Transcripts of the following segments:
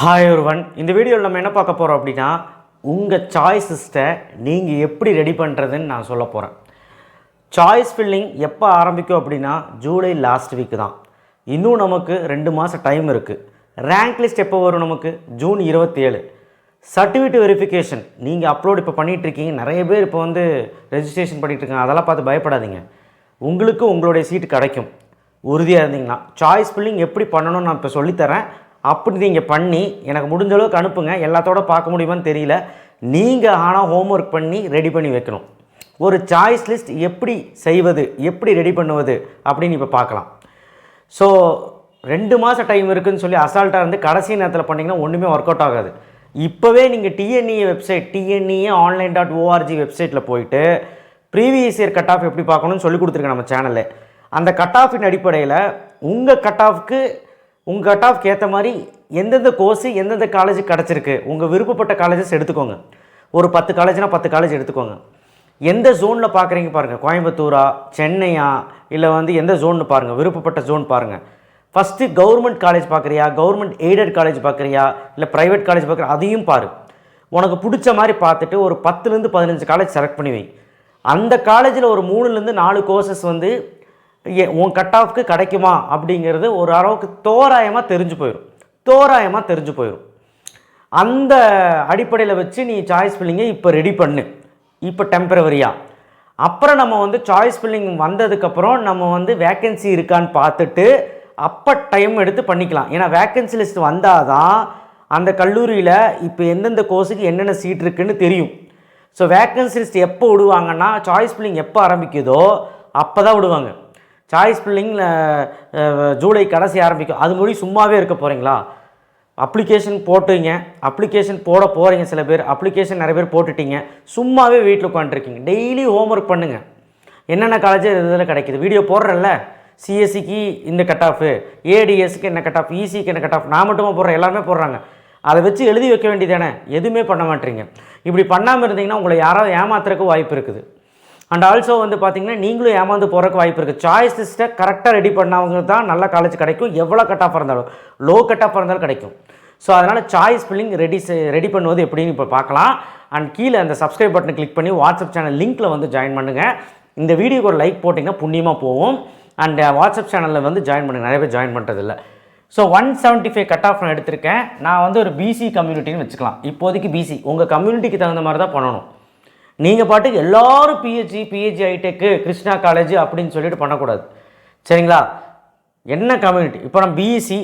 Hi ஒருவன் இந்த வீடியோவில் நம்ம என்ன பார்க்க போகிறோம் அப்படின்னா உங்கள் சாய்ஸ் நீங்கள் எப்படி ரெடி பண்ணுறதுன்னு நான் சொல்ல போகிறேன் சாய்ஸ் ஃபில்லிங் எப்போ ஆரம்பிக்கும் அப்படின்னா ஜூலை லாஸ்ட் வீக் தான். இன்னும் நமக்கு ரெண்டு மாதம் டைம் இருக்குது ரேங்க் லிஸ்ட் எப்போ வரும் நமக்கு? ஜூன் இருபத்தேழு. சர்டிஃபிகேட் வெரிஃபிகேஷன் நீங்கள் அப்லோட் இப்போ பண்ணிகிட்ருக்கீங்க இருக்கீங்க. நிறைய பேர் இப்போ வந்து ரெஜிஸ்ட்ரேஷன் பண்ணிகிட்ருக்காங்க இருக்காங்க. அதெல்லாம் பார்த்து பயப்படாதீங்க. உங்களுக்கு உங்களுடைய சீட்டு கிடைக்கும். உறுதியாக இருந்தீங்கன்னா சாய்ஸ் ஃபில்லிங் எப்படி பண்ணணும்னு நான் இப்போ சொல்லித்தரேன். அப்படி நீங்கள் பண்ணி எனக்கு முடிஞ்ச அளவுக்கு அனுப்புங்க. எல்லாத்தோட பார்க்க முடியுமான்னு தெரியல. நீங்கள் ஆனால் ஹோம்ஒர்க் பண்ணி ரெடி பண்ணி வைக்கணும். ஒரு சாய்ஸ் லிஸ்ட் எப்படி செய்வது எப்படி ரெடி பண்ணுவது அப்படின்னு இப்போ பார்க்கலாம். ஸோ ரெண்டு மாதம் டைம் இருக்குன்னு சொல்லி அசால்ட்டாக இருந்து கடைசி நேரத்தில் பண்ணிங்கன்னா ஒன்றுமே ஒர்க் அவுட் ஆகாது. இப்போவே நீங்கள் TNE website TNEA online dot ORG வெப்சைட்டில் போயிட்டு ப்ரீவியஸ் இயர் கட் ஆஃப் எப்படி பார்க்கணும்னு சொல்லி கொடுத்துருக்கேன் நம்ம சேனலில் அந்த கட் ஆஃபின் அடிப்படையில் உங்கள் கட் ஆஃப்க்கு உங்கள் கட் ஆஃப்க்கு ஏற்ற மாதிரி எந்தெந்த கோர்ஸு எந்தெந்த காலேஜ் கிடச்சிருக்கு? உங்கள் விருப்பப்பட்ட காலேஜஸ் எடுத்துக்கோங்க. ஒரு பத்து காலேஜ்னால் பத்து காலேஜ் எடுத்துக்கோங்க. எந்த ஜோனில் பார்க்குறீங்க பாருங்கள் கோயம்புத்தூரா சென்னையா இல்லை வந்து எந்த ஜோன்னு பாருங்கள் விருப்பப்பட்ட ஜோன் பாருங்கள் ஃபஸ்ட்டு கவர்மெண்ட் காலேஜ் பார்க்குறியா கவர்மெண்ட் எய்டட் காலேஜ் பார்க்குறியா இல்லை ப்ரைவேட் காலேஜ் பார்க்குறியா அதையும் பாரு. உனக்கு பிடிச்ச மாதிரி பார்த்துட்டு ஒரு பத்துலேருந்து பதினஞ்சு காலேஜ் செலக்ட் பண்ணி வை. அந்த காலேஜில் ஒரு மூணுலேருந்து நாலு கோர்சஸ் வந்து உன் கட் ஆஃப்க்கு கிடைக்குமா அப்படிங்கிறது ஒரு அளவுக்கு தோராயமாக தெரிஞ்சு போயிடும் தோராயமாக தெரிஞ்சு போயிடும் அந்த அடிப்படையில் வச்சு நீ சாய்ஸ் ஃபில்லிங்கை இப்போ ரெடி பண்ணு. இப்போ டெம்பரவரியாக அப்புறம் நம்ம வந்து சாய்ஸ் ஃபில்லிங் வந்ததுக்கப்புறம் நம்ம வந்து வேக்கன்சி இருக்கான்னு பார்த்துட்டு அப்போ டைம் எடுத்து பண்ணிக்கலாம். ஏன்னா வேக்கன்சி லிஸ்ட் வந்தால் தான் அந்த கல்லூரியில் இப்போ எந்தெந்த கோர்ஸுக்கு என்னென்ன சீட் இருக்குன்னு தெரியும். ஸோ வேக்கன்சி லிஸ்ட் எப்போ விடுவாங்கன்னா சாய்ஸ் ஃபில்லிங் எப்போ ஆரம்பிக்குதோ அப்போ தான் விடுவாங்க. சாய்ஸ் ஃபில்லிங்கில் ஜூலை கடைசி ஆரம்பிக்கும். அது மொழி சும்மாவே இருக்க போகிறீங்களா அப்ளிகேஷன் போட்டுங்க அப்ளிகேஷன் போட போகிறீங்க சில பேர் அப்ளிகேஷன் நிறைய பேர் போட்டுட்டீங்க சும்மாவே வீட்டில் உட்காந்துருக்கீங்க. டெய்லி ஹோம்ஒர்க் பண்ணுங்கள் என்னென்ன காலேஜ் இதில் கிடைக்குது? வீடியோ போடுறேன்ல. சிஎஸ்சிக்கு இந்த கட் ஆஃபு ஏடிஎஸ்க்கு என்ன கட் ஆஃப் இசிக்கு என்ன கட் ஆஃப் நான் மட்டுமா போடுறேன்? எல்லாருமே போடுறாங்க. அதை வச்சு எழுதி வைக்க வேண்டியதானே எதுவுமே பண்ண மாட்டீங்க. இப்படி பண்ணாமல் இருந்தீங்கன்னா உங்களை யாராவது ஏமாத்துறதுக்கு வாய்ப்பு இருக்குது. அண்ட் ஆல்சோ வந்து பார்த்தீங்கன்னா நீங்களும் ஏமாந்து போகிறக்கு வாய்ப்பு இருக்குது சாய்ஸ் லிஸ்ட்டை கரெக்டாக ரெடி பண்ணவங்க தான் நல்ல காலேஜ் கிடைக்கும். எவ்வளோ கட் ஆஃப் இருந்தாலும் லோ கட் ஆஃப் இருந்தாலும் கிடைக்கும். ஸோ அதனால் சாய்ஸ் ஃபில்லிங் ரெடி ரெடி பண்ணுவது எப்படின்னு இப்போ பார்க்கலாம் அண்ட் கீழே அந்த சப்ஸ்கிரைப் பட்டனை கிளிக் பண்ணி வாட்ஸ்அப் சேனல் லிங்க்கில் வந்து ஜாயின் பண்ணுங்கள் இந்த வீடியோக்கு ஒரு லைக் போட்டிங்கன்னா புண்ணியமாக போகும். அண்ட் வாட்ஸ்அப் சேனலில் வந்து ஜாயின் பண்ணுங்கள் நிறைய பேர் ஜாயின் பண்ணுறதில்ல so one seventy five cut off நான் எடுத்திருக்கேன். நான் வந்து ஒரு பிசி கம்யூனிட்டின்னு வச்சுக்கலாம். இப்போதைக்கு பிசி உங்கள் கம்யூனிட்டிக்கு தகுந்த மாதிரி தான் பண்ணணும். நீங்கள் பாட்டுக்கு எல்லாரும் பிஹெச்சி பிஹெச்சி ஐடெக்கு கிருஷ்ணா காலேஜ் அப்படின்னு சொல்லிட்டு பண்ணக்கூடாது. சரிங்களா? என்ன கம்யூனிட்டி இப்போ நான் பிஎஸ்சி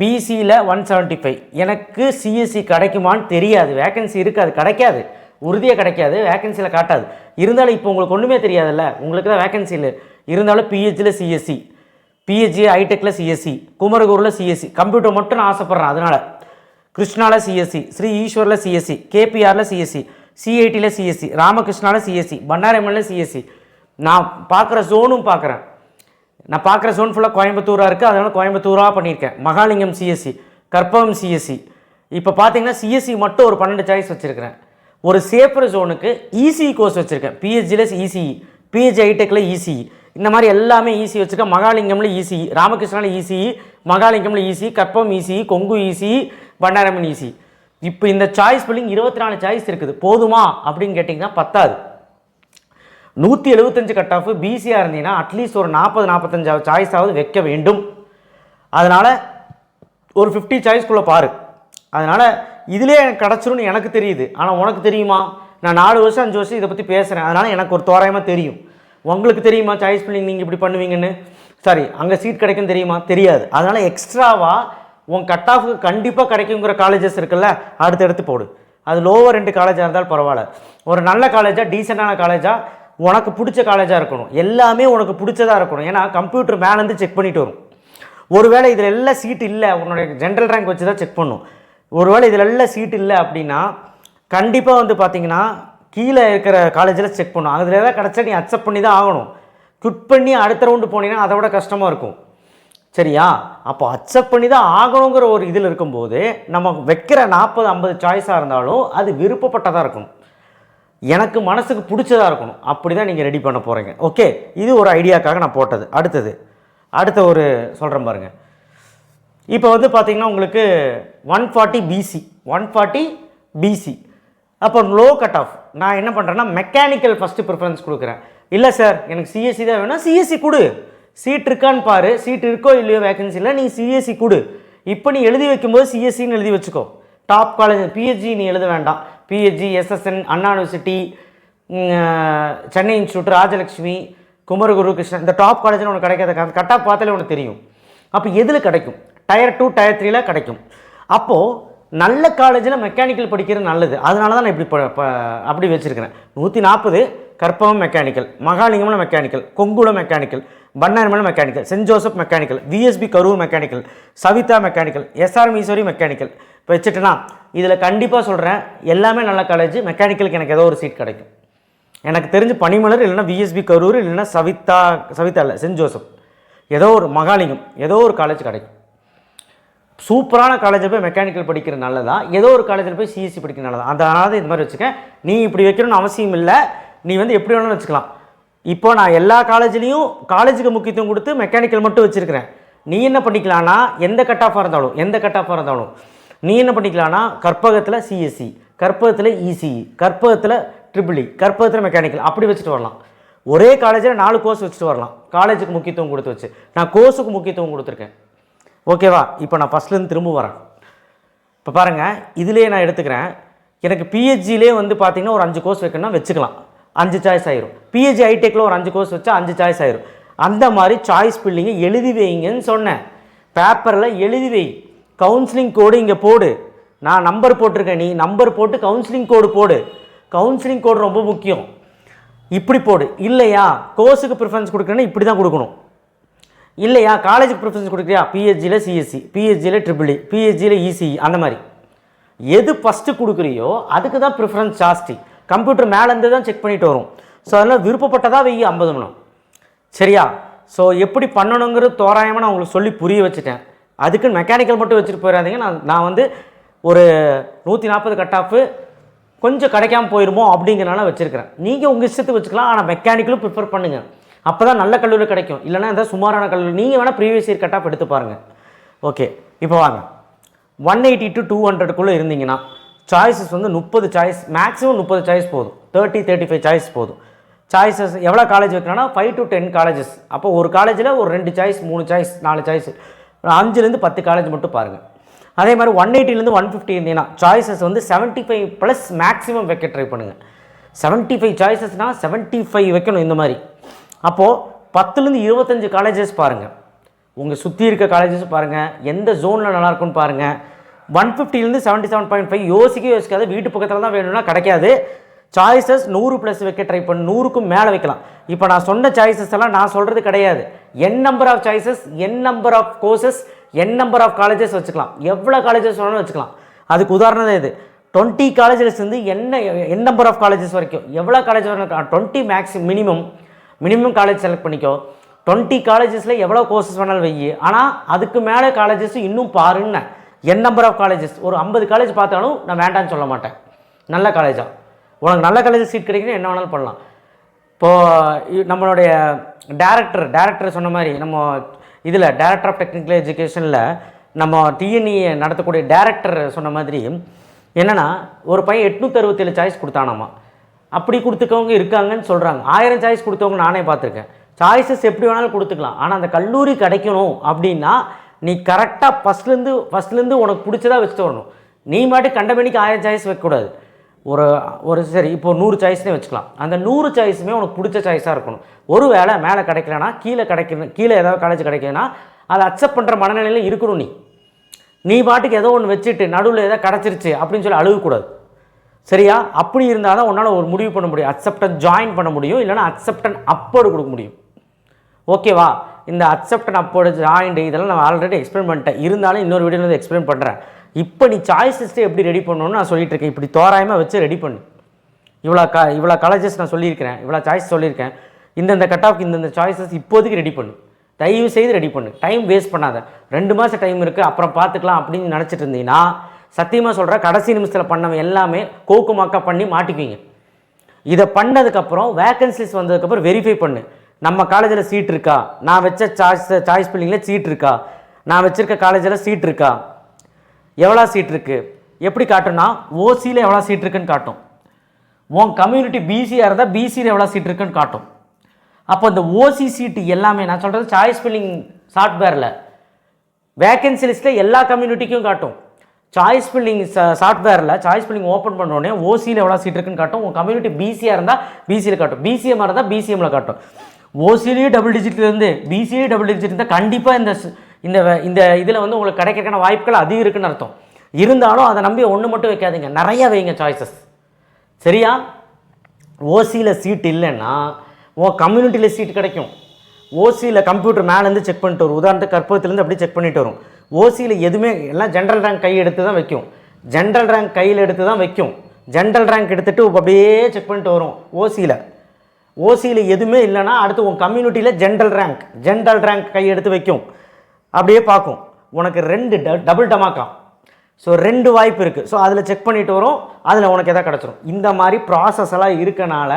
பிசியில் ஒன் செவன்ட்டி ஃபைவ் எனக்கு சிஎஸ்சி கிடைக்குமான்னு தெரியாது. வேகன்சி இருக்காது. கிடைக்காது. உறுதியாக கிடைக்காது. வேகன்சியில் காட்டாது. இருந்தாலும் இப்போ உங்களுக்கு ஒன்றுமே தெரியாதுல்ல. உங்களுக்கு தான் வேகன்சி இல்லை. இருந்தாலும் பிஹெச்சியில் சிஎஸ்சி பிஹெச்சி ஐடெக்கில் சிஎஸ்சி குமரகூரில் சிஎஸ்சி கம்ப்யூட்டர் மட்டும் நான் ஆசைப்பட்றேன். அதனால். கிருஷ்ணாவில் சிஎஸ்சி ஸ்ரீ ஈஸ்வரில் சிஎஸ்சி கேபிஆரில் சிஎஸ்சி சிஐடியில் சிஎஸ்சி ராமகிருஷ்ணாவில் சிஎஸ்சி பண்டாரம்மனில் சிஎஸ்சி நான் பார்க்குற ஜோனும் பார்க்குறேன் நான் பார்க்குற ஜோன் ஃபுல்லாக கோயம்புத்தூராக இருக்குது அதனால் கோயம்புத்தூராக பண்ணியிருக்கேன் மகாலிங்கம் சிஎஸ்சி கற்பகம் சிஎஸ்சி இப்போ பார்த்தீங்கன்னா சிஎஸ்சி மட்டும் ஒரு பன்னெண்டு சாய்ஸ் வச்சுருக்கிறேன் ஒரு சேஃபர் ஜோனுக்கு இசிஇ கோர்ஸ் வச்சுருக்கேன் பிஹெச்சியில் இசிஇ பிஹெச் ஐடெக்கில் இசிஇ இந்த மாதிரி எல்லாமே ஈஸி வச்சுருக்கேன் மகாலிங்கம்ல இசிஇ ராமகிருஷ்ணாவில் ECE மகாலிங்கம்ல ECE Karpagam ECE Kongu ECE Bannariamman EC இப்போ இந்த சாய்ஸ் பில்லிங் இருபத்தி நாலு சாய்ஸ் இருக்குது. போதுமா? அப்படின்னு கேட்டிங்கன்னா பத்தாது. நூற்றி எழுபத்தஞ்சு கட் ஆஃப் பிசியாக இருந்தீங்கன்னா அட்லீஸ்ட் ஒரு நாற்பது நாற்பத்தஞ்சாவது சாய்ஸாவது வைக்க வேண்டும். அதனால் ஒரு ஃபிஃப்டி சாய்ஸ்குள்ளே பாரு. அதனால் இதிலே எனக்கு கிடச்சிரும்னு எனக்கு தெரியுது. ஆனால் உனக்கு தெரியுமா? நான் நாலு வருஷம் அஞ்சு வருஷம் இதை பற்றி பேசுகிறேன் அதனால் எனக்கு ஒரு தோராயமாக தெரியும். உங்களுக்கு தெரியுமா சாய்ஸ் பில்லிங் நீங்கள் இப்படி பண்ணுவீங்கன்னு? சாரி அங்கே சீட் கிடைக்கும் தெரியுமா? தெரியாது. அதனால் எக்ஸ்ட்ராவாக உன் கட் ஆஃபுக்கு கண்டிப்பாக கிடைக்குங்கிற காலேஜஸ் இருக்குல்ல அடுத்தடுத்து போடு. அது லோவர் ரெண்டு காலேஜாக இருந்தாலும் பரவாயில்ல. ஒரு நல்ல காலேஜாக டீசெண்டான காலேஜாக உனக்கு பிடிச்ச காலேஜாக இருக்கணும். எல்லாமே உனக்கு பிடிச்சதாக இருக்கணும். ஏன்னா கம்ப்யூட்டர் மேலேருந்து செக் பண்ணிட்டு வரும். ஒருவேளை இதில் எல்லாம் சீட் இல்லை உன்னுடைய ஜென்ரல் ரேங்க் வச்சு தான் செக் பண்ணும். ஒருவேளை இதில் எல்லாம் சீட் இல்லை அப்படின்னா கண்டிப்பாக வந்து பார்த்தீங்கன்னா கீழே இருக்கிற காலேஜில் செக் பண்ணும். அதில் எதாவது கிடச்சா நீ அக்செப்ட் பண்ணி தான் ஆகணும். குட் பண்ணி அடுத்த ரவுண்டு போனீங்கன்னா அதை விட கஷ்டமாக இருக்கும். சரியா? அப்போ அக்செப்ட் பண்ணி தான் ஆகணுங்கிற ஒரு இதில் இருக்கும்போது நம்ம வைக்கிற நாற்பது ஐம்பது சாய்ஸாக இருந்தாலும் அது விருப்பப்பட்டதாக இருக்கணும். எனக்கு மனசுக்கு பிடிச்சதாக இருக்கணும். அப்படி தான் நீங்கள் ரெடி பண்ண போகிறீங்க ஓகே இது ஒரு ஐடியாக்காக நான் போட்டது. அடுத்தது. அடுத்த ஒரு சொல்கிறேன் பாருங்கள் இப்போ வந்து பார்த்திங்கன்னா உங்களுக்கு one forty BC one forty BC அப்போ லோ கட் ஆஃப் நான் என்ன பண்ணுறேன்னா மெக்கானிக்கல் ஃபஸ்ட்டு ப்ரிஃபரன்ஸ் கொடுக்குறேன். இல்லை சார் எனக்கு சிஎஸ்சி தான் வேணும். சிஎஸ்சி கொடு. சீட் இருக்கான்னு பாரு. சீட் இருக்கோ இல்லையோ வேகன்சியில் நீ சிஎஸ்சி கொடு. இப்போ நீ எழுதி வைக்கும்போது சிஎஸ்சின்னு எழுதி வச்சுக்கோ. டாப் காலேஜ் பிஹெச்டி நீ எழுத வேண்டாம். PSG SSN Anna university Chennai institute Rajalakshmi Kumaraguru Krishnan இந்த டாப் காலேஜில் உனக்கு கிடைக்காத கட்டாக பார்த்தாலே உனக்கு தெரியும். அப்போ எதில் கிடைக்கும்? டயர் டூ டயர் த்ரீல கிடைக்கும். அப்போது நல்ல காலேஜில் மெக்கானிக்கல் படிக்கிறது நல்லது. அதனால தான் நான் இப்படி ப- ப- அப்படி வச்சுருக்கிறேன். நூற்றி நாற்பது கற்பகம் மெக்கானிக்கல் மகாலிங்கம்ல mechanical கொங்குளம் mechanical Bannarimalai mechanical saint Joseph mechanical VSB Karur mechanical Saveetha mechanical SR மீசோரி mechanical இப்போ வச்சுட்டுனா இதில் கண்டிப்பாக சொல்கிறேன் எல்லாமே நல்ல காலேஜ் மெக்கானிக்கலுக்கு எனக்கு ஏதோ ஒரு சீட் கிடைக்கும். எனக்கு தெரிஞ்சு பனிமலர் இல்லைன்னா விஎஸ்பி கரூர் இல்லைன்னா சவிதா சவிதா இல்லை சென்ட் ஜோசப் ஏதோ ஒரு மகாலிங்கம் ஏதோ ஒரு காலேஜ் கிடைக்கும். சூப்பரான காலேஜில் போய் மெக்கானிக்கல் படிக்கிற நல்லதா? ஏதோ ஒரு காலேஜில் போய் சிஎஸ்சி படிக்கிற நல்லதா? அதனால தான் இது மாதிரி வச்சுக்க நீ இப்படி வைக்கணும்னு அவசியம் இல்லை. நீ வந்து எப்படி வேணாலும் வச்சுக்கலாம். இப்போ நான் எல்லா காலேஜ்லேயும் காலேஜுக்கு முக்கியத்துவம் கொடுத்து மெக்கானிக்கல் மட்டும் வச்சுருக்கிறேன். நீ என்ன பண்ணிக்கலான்னா எந்த கட் ஆஃபாக இருந்தாலும் எந்த கட் ஆஃபாக இருந்தாலும் நீ என்ன பண்ணிக்கலாம்னா கற்பகத்தில் சிஎஸ்சி கற்பகத்தில் இசிஇ கற்பகத்தில் ட்ரிபிள் இ கற்பகத்தில் மெக்கானிக்கல் அப்படி வச்சுட்டு வரலாம். ஒரே காலேஜில் நாலு கோர்ஸ் வச்சுட்டு வரலாம். காலேஜுக்கு முக்கியத்துவம் கொடுத்து வச்சு. நான் கோர்ஸுக்கு முக்கியத்துவம் கொடுத்துருக்கேன். ஓகேவா இப்போ நான் ஃபஸ்ட்லேருந்து திரும்ப வரேன். இப்போ பாருங்கள் இதிலே நான் எடுத்துக்கிறேன். எனக்கு பிஹெச்டிலே வந்து பார்த்திங்கன்னா ஒரு அஞ்சு கோர்ஸ் வைக்கணும்னா வச்சுக்கலாம். அஞ்சு சாய்ஸ் ஆயிரும். பிஹெச்சி ஐடெக்கில் ஒரு அஞ்சு கோர்ஸ் வச்சா அஞ்சு சாய்ஸ் ஆயிரும். அந்த மாதிரி சாய்ஸ் பில்லிங்கை எழுதி வைங்கன்னு சொன்னேன். பேப்பரில் எழுதி வை. கவுன்சிலிங் கோடு இங்கே போடு. நான் நம்பர் போட்டிருக்கேன் நீ நம்பர் போட்டு கவுன்சிலிங் கோடு போடு. கவுன்சிலிங் கோடு ரொம்ப முக்கியம். இப்படி போடு. இல்லையா? கோர்ஸுக்கு ப்ரிஃபரன்ஸ் கொடுக்குறேன்னா இப்படி தான் கொடுக்கணும். இல்லையா? காலேஜுக்கு ப்ரிஃபரன்ஸ் கொடுக்குறியா? பிஹெச்சியில் சிஎஸ்சி பிஹெச்சியில் ட்ரிபிள் இ பிஹெச்சியில் இசிஇ அந்த மாதிரி. எது ஃபஸ்ட்டு கொடுக்குறியோ அதுக்கு தான் ப்ரிஃபரன்ஸ் ஜாஸ்தி. கம்ப்யூட்டர் மேலேருந்து தான் செக் பண்ணிட்டு வரும். ஸோ அதனால் விருப்பப்பட்டதாக வெய்ய ஐம்பது மணம் சரியா? ஸோ எப்படி பண்ணணுங்கிறது தோராயமாக நான் உங்களுக்கு சொல்லி புரிய வச்சுட்டேன். அதுக்குன்னு மெக்கானிக்கல் மட்டும் வச்சுட்டு போயிடாதீங்க. நான் நான் வந்து ஒரு நூற்றி நாற்பது கட் ஆஃபு கொஞ்சம் கிடைக்காமல் போயிடுமோ அப்படிங்கிறனால வச்சுருக்கிறேன். நீங்கள் உங்கள் இஷ்டத்துக்கு வச்சுக்கலாம். ஆனால் மெக்கானிக்கலும் ப்ரிஃபர் பண்ணுங்கள் அப்போ தான் நல்ல கல்லூரி கிடைக்கும். இல்லைன்னா எதாவது சுமாரான கல்லூரி. நீங்கள் வேணால் ப்ரீவியஸ் இயர் கட் ஆஃப் எடுத்து பாருங்கள் ஓகே இப்போ வாங்க. ஒன் எயிட்டி டு டூ ஹண்ட்ரடுக்குள்ளே இருந்தீங்கன்னா சாய்ஸஸ் வந்து முப்பது சாய்ஸ் மேக்ஸிமம் முப்பது சாய்ஸ் போதும். தேர்ட்டி தேர்ட்டி ஃபைவ் சாய்ஸ் போதும். சாய்ஸஸ் எவ்வளோ காலேஜ் வைக்கணும்னா ஃபைவ் டு டென் காலேஜஸ் அப்போ ஒரு காலேஜில் ஒரு ரெண்டு சாய்ஸ் மூணு சாய்ஸ் நாலு சாய்ஸ் அஞ்சுலேருந்து பத்து காலேஜ் மட்டும் பாருங்கள் அதே மாதிரி ஒன் எயிட்டிலேருந்து ஒன் ஃபிஃப்டி இருந்தீங்கன்னா சாய்ஸஸ் வந்து செவன்ட்டி ஃபைவ் ப்ளஸ் மேக்ஸிமம் வைக்க ட்ரை பண்ணுங்கள் செவன்ட்டி ஃபைவ் சாய்ஸஸ்னால் செவன்ட்டி ஃபைவ் வைக்கணும் இந்த மாதிரி. அப்போது பத்துலேருந்து இருபத்தஞ்சு காலேஜஸ் பாருங்கள் உங்கள் சுற்றி இருக்க காலேஜஸ் பாருங்கள் எந்த ஜோனில் நல்லாயிருக்குன்னு பாருங்கள் ஒன் ஃபிஃப்டிலேருந்து செவன்ட்டி செவன் பாயிண்ட் ஃபைவ் யோசிக்க யோசிக்காது வீட்டு பக்கத்தில் தான் வேணும்னா கிடைக்காது. சாய்ஸஸ் நூறு ப்ளஸ் வைக்க ட்ரை பண்ணு. நூறுக்கும் மேலே வைக்கலாம். இப்போ நான் சொன்ன சாய்ஸஸ் எல்லாம் நான் சொல்கிறது கிடையாது. N number of choices N number of courses N number of colleges வச்சுக்கலாம். எவ்வளோ காலேஜஸ் வேணாலும் வச்சுக்கலாம். அதுக்கு உதாரணம் தான் இது டுவெண்ட்டி காலேஜஸ்லேருந்து என்ன என் நம்பர் ஆஃப் காலேஜஸ் வரைக்கும் எவ்வளோ காலேஜ் வரைக்கும் twenty maxi minimum minimum college select பண்ணிக்கோ. டுவெண்ட்டி காலேஜஸில் எவ்வளோ கோர்சஸ் வேணாலும் வை. ஆனால் அதுக்கு மேலே காலேஜஸ் இன்னும் பாருன்னு. என் நம்பர் ஆஃப் காலேஜஸ் ஒரு ஐம்பது காலேஜ் பார்த்தாலும் நான் வேண்டாம்னு சொல்ல மாட்டேன். நல்ல காலேஜாக உனக்கு நல்ல காலேஜ் சீட் கிடைக்குன்னு என்ன வேணாலும் பண்ணலாம். இப்போது நம்மளுடைய டேரக்டர் டேரக்டர் சொன்ன மாதிரி நம்ம இதில் டேரக்டர் ஆஃப் டெக்னிக்கல் எஜுகேஷனில் நம்ம டிஎன்இ நடத்தக்கூடிய டேரக்டர் சொன்ன மாதிரி என்னென்னா ஒரு பையன் எட்நூற்றி அறுபத்தேழு சாய்ஸ் கொடுத்தானாமா. அப்படி கொடுத்துக்கவங்க இருக்காங்கன்னு சொல்கிறாங்க ஆயிரம் சாய்ஸ் கொடுத்தவங்க நானே பார்த்துருக்கேன். சாய்ஸஸ் எப்படி வேணாலும் கொடுத்துக்கலாம். ஆனால் அந்த கல்லூரி கிடைக்கணும் அப்படின்னா நீ கரெக்டாக ஃபஸ்ட்லேருந்து ஃபஸ்ட்லேருந்து உனக்கு பிடிச்சதா வச்சுட்டு வரணும். நீ மாட்டு கண்டமணிக்கு ஆயிரம் சாய்ஸ் வைக்கக்கூடாது. ஒரு ஒரு சரி இப்போ நூறு சாய்ஸ்னே வச்சுக்கலாம். அந்த நூறு சாய்ஸுமே உனக்கு பிடிச்ச சாய்ஸாக இருக்கணும். ஒரு வேளை மேலே கிடைக்கலனா கீழே கிடைக்கணும் கீழே ஏதாவது காலேஜ் கிடைக்குதுன்னா அதை அக்செப்ட் பண்ணுற மனநிலையில் இருக்கணும் நீ. நீ பாட்டுக்கு ஏதோ ஒன்று வச்சுட்டு நடுவில் ஏதோ கிடச்சிருச்சு அப்படின்னு சொல்லி அழுகக்கூடாது. சரியா? அப்படி இருந்தால் தான் உன்னால் ஒரு முடிவு பண்ண முடியும். அக்செப்டன் ஜாயின் பண்ண முடியும். இல்லைனா அக்செப்டன் அப்போடு கொடுக்க முடியும். ஓகேவா இந்த அக்செப்டன் அப்போர்டு ஜாயிண்ட் இதெல்லாம் நான் ஆல்ரெடி எக்ஸ்பிளைன் பண்ணிட்டேன். இருந்தாலும் இன்னொரு வீடியோவில் வந்து எக்ஸ்பிளைன் பண்ணுறேன் இப்போ நீ சாய்ஸ் எப்படி ரெடி பண்ணணும்னு நான் சொல்லிட்டு இருக்கேன். இப்படி தோராயமாக வச்சு ரெடி பண்ணு. இவ்வளோ க இவ்வளோ காலேஜஸ் நான் சொல்லியிருக்கிறேன். இவ்வளோ சாய்ஸ் சொல்லியிருக்கேன். இந்தந்த கட் ஆஃப் இந்தந்த சாய்ஸஸ் இப்போதைக்கு ரெடி பண்ணு. தயவு செய்து ரெடி பண்ணு. டைம் வேஸ்ட் பண்ணாத. ரெண்டு மாதம் டைம் இருக்குது அப்புறம் பார்த்துக்கலாம் அப்படின்னு நினச்சிட்டு இருந்தீங்கன்னா சத்தியமாக சொல்கிறேன் கடைசி நிமிஷத்தில் பண்ணவன் எல்லாமே கோக்கு மாக்கா பண்ணி மாட்டிக்குவீங்க. இதை பண்ணதுக்கப்புறம் வேகன்சிஸ் வந்ததுக்கப்புறம் வெரிஃபை பண்ணு. நம்ம காலேஜில் சீட் இருக்கா? நான் வச்ச சாய்ஸ் சாய்ஸ் பில்லிங்கில் சீட் இருக்கா? நான் வச்சுருக்க காலேஜில் சீட் இருக்கா? எவ்வளோ சீட் இருக்குது எப்படி காட்டும்னா ஓசியில் எவ்வளோ சீட் இருக்குன்னு காட்டும். உன் கம்யூனிட்டி பிசியாக இருந்தால் பிசியில் எவ்வளோ சீட் இருக்குன்னு காட்டும். அப்போ இந்த ஓசி சீட்டு எல்லாமே நான் சொல்கிறது சாய்ஸ் ஃபில்லிங் சாஃப்ட்வேரில் வேகன்சி லிஸ்ட்டில் எல்லா கம்யூனிட்டிக்கும் காட்டும். சாய்ஸ் ஃபில்லிங் சாஃப்ட்வேரில் சாய்ஸ் ஃபில்லிங் ஓப்பன் பண்ணோடனே ஓசியில் எவ்வளோ சீட் இருக்குன்னு காட்டும். உங்கள் கம்யூனிட்டி பிசியாக இருந்தால் பிசியில் காட்டும். பிசிஎம்மாக இருந்தால் பிசிஎம்மில் காட்டும். ஓசிலேயே டபுள் டிஜிட் இருந்து பிசிஏ டபுள் டிஜிட் இருந்தால் கண்டிப்பாக இந்த இந்த இந்த இதில் வந்து உங்களுக்கு கிடைக்கிறக்கான வாய்ப்புகள் அதிகம் இருக்குன்னு அர்த்தம். இருந்தாலும் அதை நம்பி ஒன்று மட்டும் வைக்காதீங்க. நிறைய வைங்க சாய்ஸஸ் சரியா? ஓசியில் சீட் இல்லைன்னா உன் கம்யூனிட்டியில் சீட் கிடைக்கும். ஓசியில் கம்ப்யூட்டர் மேலேருந்து செக் பண்ணிட்டு வரும். உதாரணத்துக்கு கற்பகத்துலேருந்து அப்படியே செக் பண்ணிட்டு வரும். ஓசியில் எதுவுமே எல்லாம் ஜென்ரல் ரேங்க் கை எடுத்து தான் வைக்கும். ஜென்ரல் ரேங்க் கையில் எடுத்து தான் வைக்கும். ஜென்ரல் ரேங்க் எடுத்துகிட்டு அப்படியே செக் பண்ணிட்டு வரும். ஓசியில் ஓசியில் எதுவுமே இல்லைன்னா அடுத்து உன் கம்யூனிட்டியில் ஜென்ரல் ரேங்க் ஜென்ரல் ரேங்க் கை எடுத்து வைக்கும். அப்படியே பார்க்கும். உனக்கு ரெண்டு டபுள் டமாக்கா. ஸோ ரெண்டு வாய்ப்பு இருக்குது ஸோ அதில் செக் பண்ணிட்டு வரும். அதில் உனக்கு எதாவது கிடச்சிரும். இந்த மாதிரி ப்ராசஸ் எல்லாம் இருக்கனால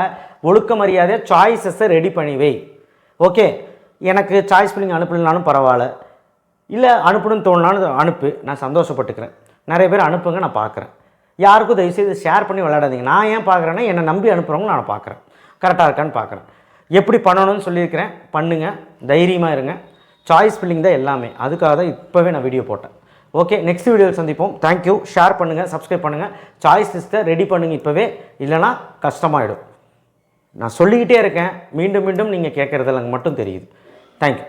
ஒழுக்க மரியாதையாக சாய்ஸஸை ரெடி பண்ணிவை ஓகே எனக்கு சாய்ஸ் பிள்ளைங்க அனுப்பலனாலும் பரவாயில்ல. இல்லை அனுப்பணும்னு தோணுனாலும் அனுப்பு. நான் சந்தோஷப்பட்டுக்கிறேன். நிறைய பேர் அனுப்புங்க நான் பார்க்குறேன். யாருக்கும் தயவுசெய்து ஷேர் பண்ணி விளையாடாதீங்க. நான் ஏன் பார்க்குறேன்னா என்னை நம்பி அனுப்புகிறவங்க நான் பார்க்குறேன். கரெக்டாக இருக்கான்னு பார்க்குறேன். எப்படி பண்ணணும்னு சொல்லியிருக்கிறேன். பண்ணுங்கள் தைரியமாக இருங்க. சாய்ஸ் ஃபில்லிங் தான் எல்லாமே. அதுக்காக தான் இப்போவே நான் வீடியோ போட்டேன். ஓகே நெக்ஸ்ட் வீடியோவில் சந்திப்போம். தேங்க்யூ ஷேர் பண்ணுங்கள் சப்ஸ்கிரைப் பண்ணுங்கள் சாய்ஸ் லிஸ்ட்டை ரெடி பண்ணுங்க இப்போவே. இல்லைனா கஷ்டமாயிடும். நான் சொல்லிக்கிட்டே இருக்கேன். மீண்டும் மீண்டும் நீங்கள் கேட்குறதில்ல மட்டும் தெரியுது. தேங்க்யூ